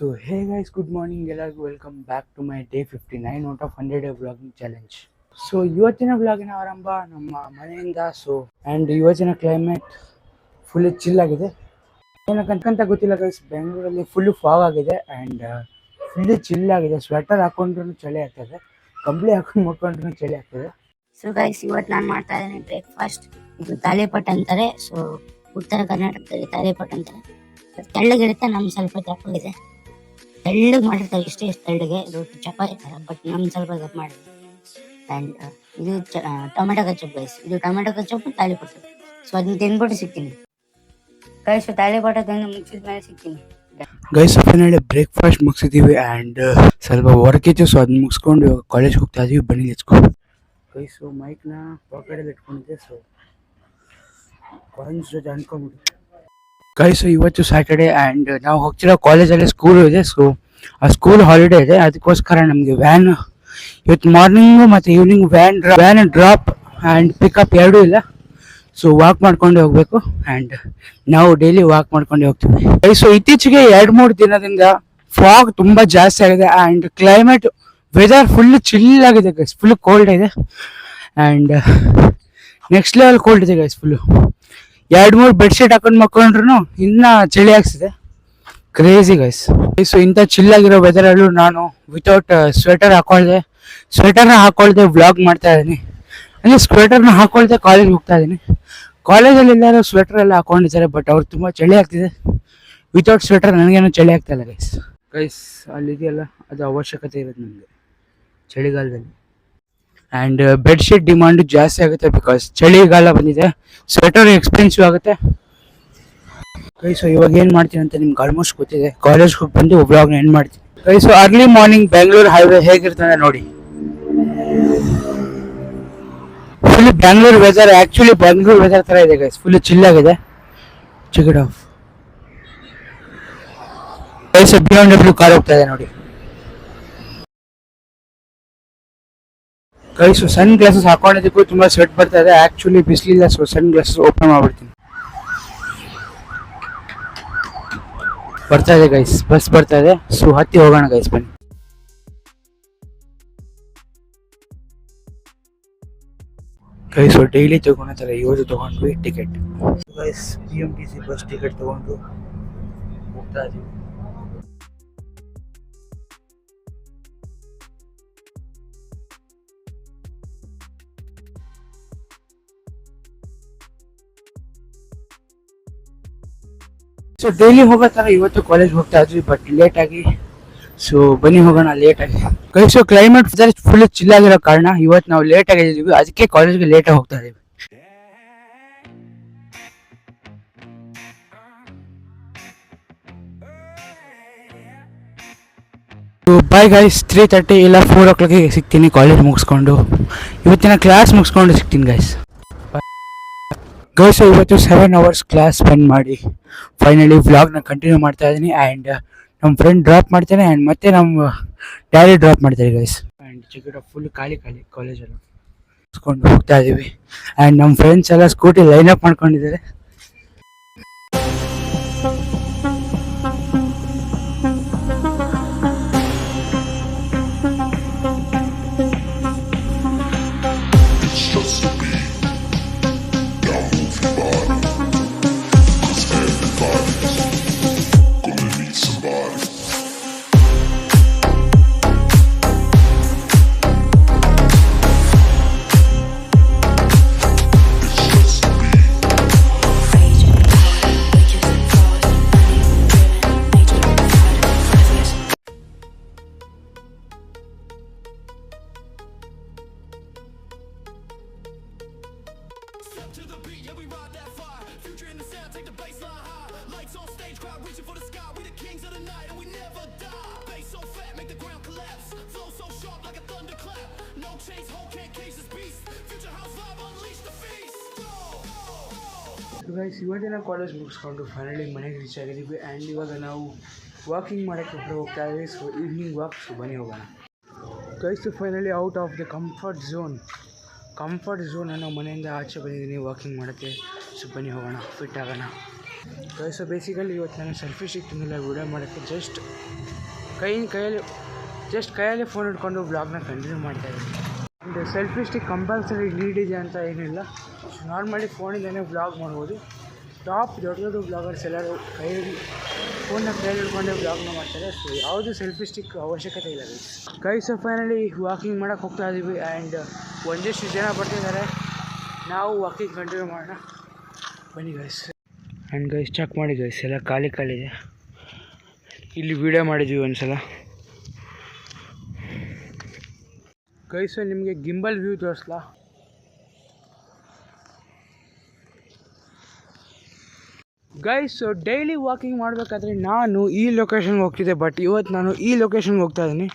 So hey guys good morning ಎಲ್ಲರಿಗೂ. Welcome back to my day fifty nine out of hundred vlogging challenge so ಇವತ್ತಿನ ವ್ಲಾಗಿನ ಆರಂಭ ನಮ್ಮ ಮನೆಯಿಂದ ಸೊ ಆ್ಯಂಡ್ ಇವತ್ತಿನ ಕ್ಲೈಮೇಟ್ ಫುಲ್ ಚಿಲ್ ಆಗಿದೆ. ಏನಕ್ಕಂತ ಗೊತ್ತಿಲ್ಲ ಗೈಸ್ ಬೆಂಗಳೂರಲ್ಲಿ ಫುಲ್ಲು ಫಾಗ್ ಆಗಿದೆ ಆ್ಯಂಡ್ ಫುಲ್ಲು ಚಿಲ್ ಆಗಿದೆ. ಸ್ವೆಟರ್ ಹಾಕೊಂಡ್ರೂ ಚಳಿ ಆಗ್ತದೆ. ಕಂಬ್ಳಿ ಹಾಕೊಂಡು ಮುಟ್ಕೊಂಡ್ರೂ ಚಳಿ ಆಗ್ತದೆ. ಸೊ ಗೈಸ್ ಇವತ್ತು ನಾನು ಮಾಡ್ತಾ ಇದ್ದೀನಿ ಬ್ರೇಕ್ಫಾಸ್ಟ್ ಇದು ತಾಲಿಪಟ್ ಅಂತಾರೆ. ಸೊ ಉತ್ತರ ಕರ್ನಾಟಕದಲ್ಲಿ ತಾಲಿಪಟ್ ಅಂತಾರೆ. ತೆಳ್ಳಗಿರುತ್ತೆ, ನಮ್ಗೆ ಸ್ವಲ್ಪ ದಪ್ಪಗಿದೆ ತೆಳ್ಳಗೆ ಮಾಡಿರ್ತಾರೆ ಇಷ್ಟೇ ಇಷ್ಟು ತೆಳ್ಳಗೆ. ರೊಟ್ಟಿ ಚಪಾತಿ ಥರ ಬಟ್ ನಮ್ಗೆ ಸ್ವಲ್ಪ ದಪ್ಪ ಮಾಡಿದೆ ಆ್ಯಂಡ್ ಇದು ಚ- ಟೊಮೆಟೊ ಕಚ್ಚಪ್ ಗೈಸ್ ಇದು ಟೊಮೆಟೊ ಕಚ್ಚಪ್ ತಾಳಿಪಟ್ಟು ಸೊ ಅದನ್ನ ತಿಂದ್ಬಿಟ್ಟು ಸಿಗ್ತೀನಿ. ಗೈಸ್ ತಾಲಿಪಟ್ಟ ತಂದು ಮುಗಿಸಿದ ಮೇಲೆ ಸಿಗ್ತೀನಿ. ಗೈಸ್ ಫೈನಲಿ ಬ್ರೇಕ್ಫಾಸ್ಟ್ ಮುಗಿಸಿದ್ದೀವಿ ಆ್ಯಂಡ್ ಸ್ವಲ್ಪ ವರ್ಕ್ ಇತ್ತು ಸೊ ಅದನ್ನ ಮುಗಿಸ್ಕೊಂಡು ಕಾಲೇಜ್ ಹೋಗ್ತಾ ಇದೀವಿ. ಬನ್ನಿ ಲೆಚ್ಕೊ ಗೈಸು ಮೈಕ್ನ ಪಾಕೆಟಲ್ಲಿ ಇಟ್ಕೊಂಡಿದ್ದೆ ಸೊ ಕಾಲೇಜ್ ಜೊತೆ ಗೈಸು ಇವತ್ತು ಸ್ಯಾಟರ್ಡೆ ಆ್ಯಂಡ್ ನಾವು ಹೋಗ್ತಿರೋ ಕಾಲೇಜಲ್ಲಿ ಸ್ಕೂಲ್ ಇದೆ ಸೊ ಆ ಸ್ಕೂಲ್ ಹಾಲಿಡೇ ಇದೆ. ಅದಕ್ಕೋಸ್ಕರ ನಮಗೆ ವ್ಯಾನ್ ಇವತ್ತು ಮಾರ್ನಿಂಗು ಮತ್ತು evening van van drop and pickup ಎರಡೂ ಇಲ್ಲ. ಸೊ ವಾಕ್ ಮಾಡ್ಕೊಂಡು ಹೋಗ್ಬೇಕು ಆ್ಯಂಡ್ ನಾವು ಡೈಲಿ ವಾಕ್ ಮಾಡ್ಕೊಂಡು ಹೋಗ್ತೀವಿ. ಸೊ ಇತ್ತೀಚೆಗೆ ಎರಡು ಮೂರು ದಿನದಿಂದ ಫಾಗ್ ತುಂಬ ಜಾಸ್ತಿ ಆಗಿದೆ and climate weather full chill ಆಗಿದೆ ಗೈಸ್ ಫುಲ್ ಕೋಲ್ಡ್ ಇದೆ. ಆ್ಯಂಡ್ ನೆಕ್ಸ್ಟ್ ಲೆವೆಲ್ ಕೋಲ್ಡ್ ಇದೆ ಗೈಸ್ ಫುಲ್ಲು ಎರಡು ಮೂರು ಬೆಡ್ಶೀಟ್ ಹಾಕೊಂಡು ಮಕ್ಕೊಂಡ್ರು ಇನ್ನ ಚಳಿ ಆಗ್ತಿದೆ. ಕ್ರೇಜಿ ಗೈಸ್ ಸೊ ಇಂಥ ಚಿಲ್ಲಾಗಿರೋ ವೆದರಲ್ಲೂ ನಾನು ವಿತೌಟ್ ಸ್ವೆಟರ್ ಹಾಕೊಳ್ದೆ. ಸ್ವೆಟರ್ನ ಹಾಕೊಳ್ದೆ ವ್ಲಾಗ್ ಮಾಡ್ತಾ ಇದ್ದೀನಿ. ಅಂದರೆ ಸ್ವೆಟರ್ನ ಹಾಕೊಳ್ದೆ ಕಾಲೇಜ್ ಹೋಗ್ತಾ ಇದ್ದೀನಿ. ಕಾಲೇಜಲ್ಲಿ ಎಲ್ಲರೂ ಸ್ವೆಟರ್ ಎಲ್ಲ ಹಾಕೊಂಡಿದ್ದಾರೆ ಬಟ್ ಅವ್ರು ತುಂಬ ಚಳಿ ಆಗ್ತಿದೆ. ವಿತೌಟ್ ಸ್ವೆಟರ್ ನನಗೇನು ಚಳಿ ಆಗ್ತಾ ಇಲ್ಲ ಗೈಸ್ ಗೈಸ್ ಅಲ್ಲಿದೆಯಲ್ಲ, ಅದು ಅವಶ್ಯಕತೆ ಇರೋದು ನನಗೆ. ಚಳಿಗಾಲದಲ್ಲಿ. ಆ್ಯಂಡ್ ಬೆಡ್ಶೀಟ್ ಡಿಮಾಂಡು ಜಾಸ್ತಿ ಆಗುತ್ತೆ ಬಿಕಾಸ್ ಚಳಿಗಾಲ ಬಂದಿದೆ. ಸ್ವೆಟರ್ ಎಕ್ಸ್ಪೆನ್ಸಿವ್ ಆಗುತ್ತೆ. ಕೈ ಸೊ ಇವಾಗ ಏನು ಮಾಡ್ತೀನಿ ಅಂತ ನಿಮ್ಗೆ ಆಲ್ಮೋಸ್ಟ್ ಗೊತ್ತಿದೆ. ಕಾಲೇಜ್ಗೆ ಹೋಗಿ ಬಂದು ವ್ಲಾಗ್ನ ಎಂಡ್ ಮಾಡ್ತೀನಿ. ಕೈ so early morning Bengaluru highway ಹೇಗಿರ್ತದೆ ನೋಡಿ. Full Bangalore weather actually Bangalore weather ಥರ ಇದೆ ಗೈಸ್ ಫುಲ್ ಚಿಲ್ ಆಗಿದೆ. Check it out guys B M W car ಹೋಗ್ತಾ ಇದೆ ನೋಡಿ. ಗೈಸ್ ಸನ್ ಗ್ಲಾಸಸ್ ಹಾಕೊಂಡಿದ್ದಕ್ಕೂ ತುಂಬಾ ಸೆಟ್ ಬರ್ತಾ ಇದೆ. ಆಕ್ಚುಲಿ ಬಿಸಿಲಿಲ್ಲ ಸೊ ಸನ್ ಗ್ಲಾಸಸ್ ಓಪನ್ ಮಾಡ್ಬಿಡ್ತೀನಿ. ಬರ್ತಾ ಇದೆ ಗೈಸ್ ಬಸ್ ಬರ್ತಾ ಇದೆ. ಸೊ ಹತ್ತಿ ಹೋಗೋಣ ಗೈಸ್ ಬನ್ನಿ. ಗೈಸ್ ಡೈಲಿ ತಗೊಂಡ್ತಾರೆ ಇವತ್ತು ತಗೊಂಡ್ವಿ ticket guys B M T C bus ticket ತಗೊಂಡು ಹೋಗ್ತಾ ಸೊ ಡೈಲಿ ಹೋಗೋ ಥರ ಇವತ್ತು ಕಾಲೇಜ್ ಹೋಗ್ತಾ ಇದ್ವಿ ಬಟ್ ಲೇಟಾಗಿ ಸೊ ಬನ್ನಿ ಹೋಗೋಣ ಲೇಟಾಗಿ ಆಗಿ. ಸೊ ಕ್ಲೈಮೇಟ್ ಫುಲ್ ಚಿಲ್ ಆಗಿರೋ ಕಾರಣ ಇವತ್ತು ನಾವು ಲೇಟಾಗಿ ಇದ್ದೀವಿ, ಅದಕ್ಕೆ ಕಾಲೇಜ್ಗೆ ಲೇಟ್ ಆಗಿ ಹೋಗ್ತಾ ಇದೀವಿ ಬಾಯ್ ಗೈಸ್ ತ್ರೀ ತರ್ಟಿ ಇಲ್ಲ ಫೋರ್ ಓ ಕ್ಲಾಕಿಗೆ ಸಿಗ್ತೀನಿ ಕಾಲೇಜ್ ಮುಗಿಸ್ಕೊಂಡು. ಇವತ್ತಿನ ಕ್ಲಾಸ್ ಮುಗಿಸ್ಕೊಂಡು ಸಿಗ್ತೀನಿ ಗೈಸ್ ಗೈಸ್ ಇವತ್ತು ಸೆವೆನ್ ಅವರ್ಸ್ ಕ್ಲಾಸ್ ಸ್ಪೆಂಡ್ ಮಾಡಿ ಫೈನಲಿ ವ್ಲಾಗ್ನ ಕಂಟಿನ್ಯೂ ಮಾಡ್ತಾ ಇದ್ದೀನಿ ಆ್ಯಂಡ್ ನಮ್ಮ ಫ್ರೆಂಡ್ ಡ್ರಾಪ್ ಮಾಡ್ತಾನೆ ಆ್ಯಂಡ್ ಮತ್ತೆ ನಮ್ಮ ಡ್ಯಾಡಿ ಡ್ರಾಪ್ ಮಾಡ್ತಾರೆ ಗೈಸ್ ಆ್ಯಂಡ್ ಚಿಕ್ಕ ಫುಲ್ ಖಾಲಿ ಖಾಲಿ ಕಾಲೇಜಲ್ಲಿ ಹೋಗ್ತಾ ಇದ್ದೀವಿ ಆ್ಯಂಡ್ ನಮ್ಮ ಫ್ರೆಂಡ್ಸ್ ಎಲ್ಲ ಸ್ಕೂಟಿ ಲೈನ್ ಅಪ್ ಮಾಡ್ಕೊಂಡಿದ್ದಾರೆ. Go! ಗೈಸ್ ಇವತ್ತಿನ ಕಾಲೇಜ್ ಮುಗಿಸ್ಕೊಂಡು ಫೈನಲಿ ಮನೆಗೆ ರೀಚ್ ಆಗಿದ್ದೀವಿ ಆ್ಯಂಡ್ ಇವಾಗ ನಾವು ವಾಕಿಂಗ್ ಮಾಡೋಕ್ಕೆ ಹೊರ ಹೋಗ್ತಾ ಇದ್ದೀವಿ ಸೊ ಈವ್ನಿಂಗ್ ವಾಕ್ ಸೊ ಬನ್ನಿ ಹೋಗೋಣ. Guys finally out of the comfort zone comfort zone ಅನ್ನೋ ಮನೆಯಿಂದ ಆಚೆ ಬಂದಿದ್ದೀನಿ ವಾಕಿಂಗ್ ಮಾಡೋಕ್ಕೆ. ಸೊ ಬನ್ನಿ ಹೋಗೋಣ ಫಿಟ್ ಆಗೋಣ. ಗೈಸ್ ಬೇಸಿಕಲಿ ಇವತ್ತು ನಾನು ಸೆಲ್ಫಿ ಸ್ಟಿಕ್ ತಂದಿಲ್ಲ ವಿಡಿಯೋ ಮಾಡೋಕ್ಕೆ. ಜಸ್ಟ್ ಕೈ, ಕೈಯಲ್ಲಿ ಜಸ್ಟ್ ಕೈಯಲ್ಲಿ ಫೋನ್ ಇಟ್ಕೊಂಡು ಬ್ಲಾಗ್ನ ಕಂಟಿನ್ಯೂ ಮಾಡ್ತಾ ಇದ್ದೀನಿ ಆ್ಯಂಡ್ ಸೆಲ್ಫಿ ಸ್ಟಿಕ್ ಕಂಪಲ್ಸರಿ ನೀಡಿದೆ ಅಂತ ಏನಿಲ್ಲ. ನಾರ್ಮಲಿ ಫೋನಿಂದಲೇ ಬ್ಲಾಗ್ ಮಾಡ್ಬೋದು. ಟಾಪ್ ದೊಡ್ಡ ದೊಡ್ಡ ಬ್ಲಾಗರ್ಸ್ ಎಲ್ಲರೂ ಕೈಯಲ್ಲಿ ಫೋನ್ನ ಕೈಯಲ್ಲಿ ಹಿಡ್ಕೊಂಡೆ ಬ್ಲಾಗ್ನ ಮಾಡ್ತಾರೆ. ಸೊ ಯಾವುದು ಸೆಲ್ಫಿ ಸ್ಟಿಕ್ ಅವಶ್ಯಕತೆ ಇಲ್ಲ ಗೈಸ್ ಫೈನಲಿ ವಾಕಿಂಗ್ ಮಾಡೋಕ್ಕೆ ಹೋಗ್ತಾ ಇದ್ದೀವಿ ಆ್ಯಂಡ್ ಒಂದಿಷ್ಟು ಜನ ಬರ್ತಿದ್ದಾರೆ ನಾವು ವಾಕಿಂಗ್ ಕಂಟಿನ್ಯೂ ಮಾಡೋಣ. ಬನ್ನಿ ಗೈಸ್ ಆ್ಯಂಡ್ ಗೈಸ್ ಚೆಕ್ ಮಾಡಿ ಗೈಸ್ ಎಲ್ಲ ಖಾಲಿ ಖಾಲಿ ಇದೆ. ಇಲ್ಲಿ ವಿಡಿಯೋ ಮಾಡಿದ್ವಿ ಒಂದ್ಸಲ. ಗೈಸ್ ನಿಮಗೆ ಗಿಂಬಲ್ ವ್ಯೂ ತೋರಿಸ್ಲಾ? ಗೈಸ್ ಡೈಲಿ ವಾಕಿಂಗ್ ಮಾಡಬೇಕಾದ್ರೆ ನಾನು ಈ ಲೊಕೇಶನ್ಗೆ ಹೋಗ್ತಿದ್ದೆ ಬಟ್ ಇವತ್ತು ನಾನು ಈ ಲೊಕೇಶನ್ಗೆ ಹೋಗ್ತಾ ಇದ್ದೀನಿ.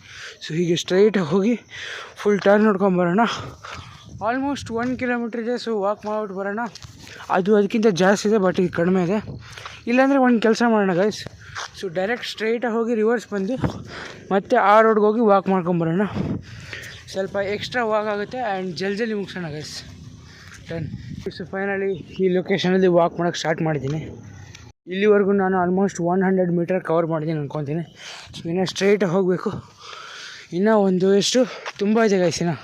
ಸೊ ಹೀಗೆ ಸ್ಟ್ರೈಟಾಗಿ ಹೋಗಿ ಫುಲ್ ಟರ್ನ್ ನೋಡ್ಕೊಂಬರೋಣ ಆಲ್ಮೋಸ್ಟ್ ಒನ್ ಕಿಲೋಮೀಟ್ರ್ ಇದೆ ಸೊ ವಾಕ್ ಮಾಡ್ಬಿಟ್ಟು ಬರೋಣ. ಅದು ಅದಕ್ಕಿಂತ ಜಾಸ್ತಿ ಇದೆ ಬಟ್ ಈಗ ಕಡಿಮೆ ಇದೆ. ಇಲ್ಲಾಂದರೆ ಒಂದು ಕೆಲಸ ಮಾಡೋಣ ಗೈಸ್ ಸೊ ಡೈರೆಕ್ಟ್ ಸ್ಟ್ರೈಟಾಗಿ ಹೋಗಿ ರಿವರ್ಸ್ ಬಂದು ಮತ್ತೆ ಆ ರೋಡ್ಗೆ ಹೋಗಿ ವಾಕ್ ಮಾಡ್ಕೊಂಬರೋಣ ಸ್ವಲ್ಪ ಎಕ್ಸ್ಟ್ರಾ ವಾಕ್ ಆಗುತ್ತೆ ಆ್ಯಂಡ್ ಜಲ್ದಿ ಜಲ್ದಿ ಮುಗಿಸೋಣ ಗೈಸ್ ಡನ್ ಸೊ ಫೈನಲಿ ಈ ಲೊಕೇಶನಲ್ಲಿ ವಾಕ್ ಮಾಡೋಕ್ಕೆ ಸ್ಟಾರ್ಟ್ ಮಾಡಿದ್ದೀನಿ. ಇಲ್ಲಿವರೆಗೂ ನಾನು almost one hundred metre cover ಮಾಡಿದ್ದೀನಿ ಅಂದ್ಕೊತೀನಿ ಇನ್ನೂ ಸ್ಟ್ರೈಟಾಗಿ ಹೋಗಬೇಕು. ಇನ್ನೂ ಒಂದು ಎಷ್ಟು? ತುಂಬ ಇದೆ ಗೈಸ್ ಇನ್ನೂ.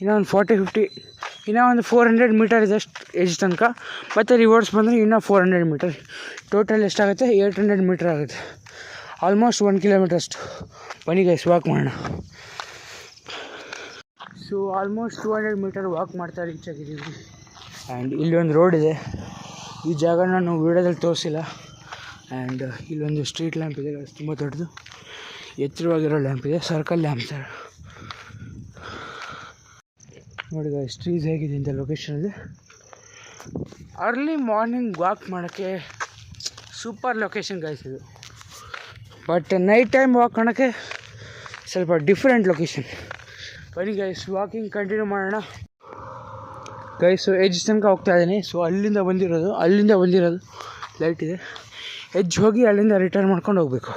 ಇನ್ನೂ ಒಂದು ಫಾರ್ಟಿ ಫಿಫ್ಟಿ ಇನ್ನೂ ಒಂದು ಫೋರ್ ಹಂಡ್ರೆಡ್ ಮೀಟರ್ ಇದೆ ಎಜ್ ತನಕ. ಮತ್ತು ರಿವರ್ಸ್ ಬಂದರೆ ಇನ್ನೂ ಫೋರ್ ಹಂಡ್ರೆಡ್ ಮೀಟರ್ ಟೋಟಲ್ ಎಷ್ಟಾಗುತ್ತೆ? ಏಯ್ಟ್ ಹಂಡ್ರೆಡ್ ಮೀಟರ್ ಆಗುತ್ತೆ. ಆಲ್ಮೋಸ್ಟ್ ಒನ್ ಕಿಲೋಮೀಟರ್ ಅಷ್ಟು. ಬನ್ನಿ ಗೈಸ್ ವಾಕ್ ಮಾಡೋಣ. So almost two hundred metre walk ಮಾಡ್ತಾ ರೀಚ್ ಆಗಿದ್ದೀವಿ ಆ್ಯಂಡ್ ಇಲ್ಲೊಂದು ರೋಡ್ ಇದೆ. ಈ ಜಾಗ ನಾನು ವೀಡಿಯೋದಲ್ಲಿ ತೋರಿಸಿಲ್ಲ. ಆ್ಯಂಡ್ ಇಲ್ಲೊಂದು ಸ್ಟ್ರೀಟ್ ಲ್ಯಾಂಪ್ ಇದೆ. ತುಂಬ ದೊಡ್ಡದು. ಎತ್ತರವಾಗಿರೋ ಲ್ಯಾಂಪ್ ಇದೆ. ಸರ್ಕಲ್ ಲ್ಯಾಂಪ್ ಸರ್ ನೋಡಿ ಸ್ಟ್ರೀಸ್ ಟ್ರೀಸ್ ಹೇಗಿದೆ ಇಂಥ ಲೊಕೇಶನಲ್ಲಿ ಅರ್ಲಿ ಮಾರ್ನಿಂಗ್ ವಾಕ್ ಮಾಡೋಕ್ಕೆ ಸೂಪರ್ ಲೊಕೇಶನ್ ಇದು. ಬಟ್ ನೈಟ್ ಟೈಮ್ ವಾಕ್ ಮಾಡೋಕ್ಕೆ ಸ್ವಲ್ಪ ಡಿಫ್ರೆಂಟ್ ಲೊಕೇಶನ್ ಬನ್ನಿ ಗೈಸ್ ವಾಕಿಂಗ್ ಕಂಟಿನ್ಯೂ ಮಾಡೋಣ. ಗೈಸ್ ಎಜ್ ತನಕ ಹೋಗ್ತಾ ಇದ್ದೀನಿ. ಸೊ ಅಲ್ಲಿಂದ ಬಂದಿರೋದು ಅಲ್ಲಿಂದ ಬಂದಿರೋದು ಲೈಟ್ ಇದೆ. ಎಜ್ ಹೋಗಿ ಅಲ್ಲಿಂದ ರಿಟರ್ನ್ ಮಾಡ್ಕೊಂಡು ಹೋಗಬೇಕು.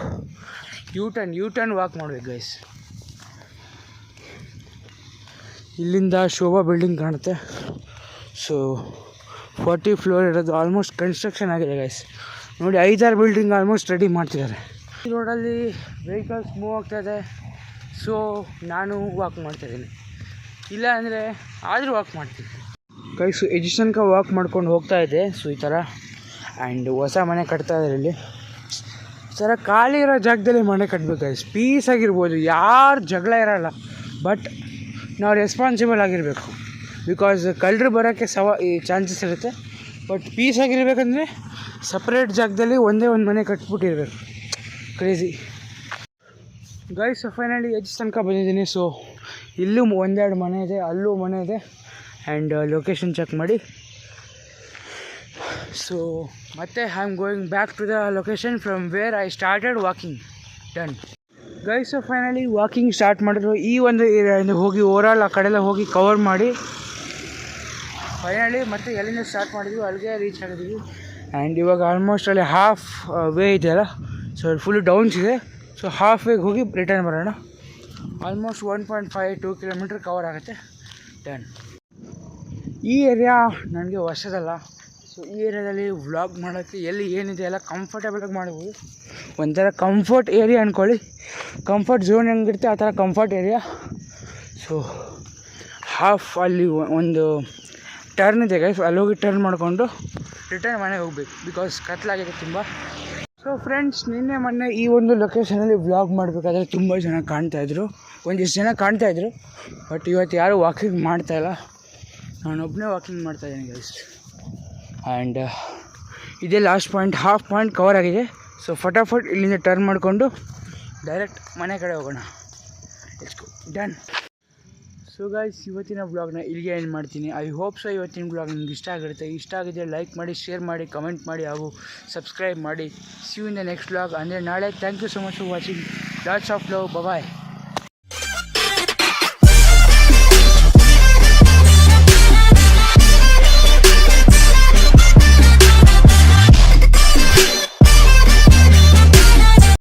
U turn U turn walk ಮಾಡ್ಬೇಕು ಗೈಸ್ ಇಲ್ಲಿಂದ ಶೋಭಾ ಬಿಲ್ಡಿಂಗ್ ಕಾಣುತ್ತೆ. ಸೊ ಫಾರ್ಟಿ ಫ್ಲೋರ್ ಇರೋದು ಆಲ್ಮೋಸ್ಟ್ ಕನ್ಸ್ಟ್ರಕ್ಷನ್ ಆಗಿದೆ ಗೈಸ್ ನೋಡಿ, ಐದಾರು ಬಿಲ್ಡಿಂಗ್ ಆಲ್ಮೋಸ್ಟ್ ರೆಡಿ ಮಾಡ್ತಿದ್ದಾರೆ. ಈ ರೋಡಲ್ಲಿ ವೆಹಿಕಲ್ಸ್ ಮೂವ್ ಆಗ್ತಾ ಇದೆ. ಸೊ ನಾನು ವಾಕ್ ಮಾಡ್ತಾಯಿದ್ದೀನಿ ಇಲ್ಲ ಅಂದರೆ ಆದರೂ ವಾಕ್ ಮಾಡ್ತೀನಿ. ಕೈಸು ಎಜ್ ತನಕ ವಾಕ್ ಮಾಡ್ಕೊಂಡು ಹೋಗ್ತಾ ಇದ್ದೆ. ಸೊ ಈ ಥರ. ಆ್ಯಂಡ್ ಹೊಸ ಮನೆ ಕಟ್ತಾ ಇದ್ದಾರೆ ಇಲ್ಲಿ. ಸರ ಖಾಲಿ ಇರೋ ಜಾಗದಲ್ಲಿ ಮನೆ ಕಟ್ಟಬೇಕು ಗೈಸ್ ಪೀಸ್ ಆಗಿರ್ಬೋದು. ಯಾರು ಜಗಳ ಇರೋಲ್ಲ. ಬಟ್ ನಾವು ರೆಸ್ಪಾನ್ಸಿಬಲ್ ಆಗಿರಬೇಕು. ಬಿಕಾಸ್ ಕಳ್ಳರು ಬರೋಕ್ಕೆ ಸವ, ಈ ಚಾನ್ಸಸ್ ಇರುತ್ತೆ. ಬಟ್ ಪೀಸ್ ಆಗಿರಬೇಕಂದ್ರೆ ಸಪ್ರೇಟ್ ಜಾಗದಲ್ಲಿ ಒಂದೇ ಒಂದು ಮನೆ ಕಟ್ಬಿಟ್ಟಿರ್ಬೇಕು. ಕ್ರೇಜಿ ಗೈಸ್ ಫೈನಲಿ ಎಜ್ ತನಕ ಬಂದಿದ್ದೀನಿ. ಸೊ ಇಲ್ಲೂ ಒಂದೆರಡು ಮನೆ ಇದೆ. ಅಲ್ಲೂ ಮನೆ ಇದೆ. ಆ್ಯಂಡ್ ಲೊಕೇಶನ್ ಚೆಕ್ ಮಾಡಿ. ಸೊ ಮತ್ತೆ I am going back to the location from where I started walking done guys finally walking start ಮಾಡಿದ್ರು. ಈ ಒಂದು ಏರಿಯಾದಿಂದ ಹೋಗಿ ಓವರಾಲ್ ಆ ಕಡೆಲ್ಲ ಹೋಗಿ ಕವರ್ ಮಾಡಿ. ಫೈನಲಿ ಮತ್ತೆ ಎಲ್ಲಿಂದ ಸ್ಟಾರ್ಟ್ ಮಾಡಿದ್ವಿ? ಅಲ್ಲಿಗೆ ರೀಚ್ ಆಗಿದ್ವಿ. ಆ್ಯಂಡ್ ಇವಾಗ ಆಲ್ಮೋಸ್ಟ್ ಅಲ್ಲಿ ಹಾಫ್ ವೇ ಇದೆಯಲ್ಲ ಸೊ ಫುಲ್ ಡೌನ್ಸ್ ಇದೆ. ಸೊ ಹಾಫ್ ವೇಗೆ ಹೋಗಿ ರಿಟರ್ನ್ ಬರೋಣ. Almost one point five two kilometre cover ಆಗುತ್ತೆ. ಡನ್ ಈ ಏರಿಯಾ ನನಗೆ ಹೊಸದಲ್ಲ. ಸೊ ಈ ಏರಿಯಾದಲ್ಲಿ ವ್ಲಾಗ್ ಮಾಡೋಕ್ಕೆ ಎಲ್ಲಿ ಏನಿದೆ ಎಲ್ಲ ಕಂಫರ್ಟೇಬಲಾಗಿ ಮಾಡ್ಬೋದು. ಒಂಥರ ಕಂಫರ್ಟ್ ಏರಿಯಾ ಅಂದ್ಕೊಳ್ಳಿ ಕಂಫರ್ಟ್ ಝೋನ್ ಹೆಂಗಿರುತ್ತೆ ಆ ಥರ ಕಂಫರ್ಟ್ ಏರಿಯಾ ಸೊ ಹಾಫ್ ಅಲ್ಲಿ ಒಂದು ಟರ್ನ್ ಇದೆ ಗೈಸ್ ಅಲ್ಲಿ ಹೋಗಿ ಟರ್ನ್ ಮಾಡಿಕೊಂಡು ರಿಟರ್ನ್ ಮನೆಗೆ ಹೋಗ್ಬೇಕು. ಬಿಕಾಸ್ ಕತ್ಲಾಗಿದೆ ತುಂಬ. ಸೊ ಫ್ರೆಂಡ್ಸ್ ನಿನ್ನೆ ಮೊನ್ನೆ ಈ ಒಂದು ಲೊಕೇಶನಲ್ಲಿ ವ್ಲಾಗ್ ಮಾಡಬೇಕಾದ್ರೆ ತುಂಬ ಜನ ಕಾಣ್ತಾಯಿದ್ರು ಒಂದಿಷ್ಟು ಜನ ಕಾಣ್ತಾಯಿದ್ರು ಬಟ್ ಇವತ್ತು ಯಾರೂ ವಾಕಿಂಗ್ ಮಾಡ್ತಾಯಿಲ್ಲ ನಾನೊಬ್ಬನೇ ವಾಕಿಂಗ್ ಮಾಡ್ತಾಯಿದ್ದೀನಿ ಗೈಸ್ ಆ್ಯಂಡ್ ಇದೇ last point half point cover ಆಗಿದೆ. ಸೊ ಫಟಾಫಟ್ ಇಲ್ಲಿಂದ ಟರ್ನ್ ಮಾಡಿಕೊಂಡು ಡೈರೆಕ್ಟ್ ಮನೆ ಕಡೆ ಹೋಗೋಣ. ಡನ್ ಸೊ ಗಾಯ್ಸ್ ಇವತ್ತಿನ ಬ್ಲಾಗ್ನ ಇಲ್ಲಿಗೆ ಏನು ಮಾಡ್ತೀನಿ. ಐ ಹೋಪ್ ಸೊ ಇವತ್ತಿನ ಬ್ಲಾಗ್ ನಿಮ್ಗೆ ಇಷ್ಟ ಆಗಿರುತ್ತೆ ಇಷ್ಟ ಆಗಿದೆ ಲೈಕ್ ಮಾಡಿ ಶೇರ್ ಮಾಡಿ ಕಮೆಂಟ್ ಮಾಡಿ ಹಾಗೂ ಸಬ್ಸ್ಕ್ರೈಬ್ ಮಾಡಿ. See in the next blog ಅಂದರೆ ನಾಳೆ. Thank you so much for watching lots of love bye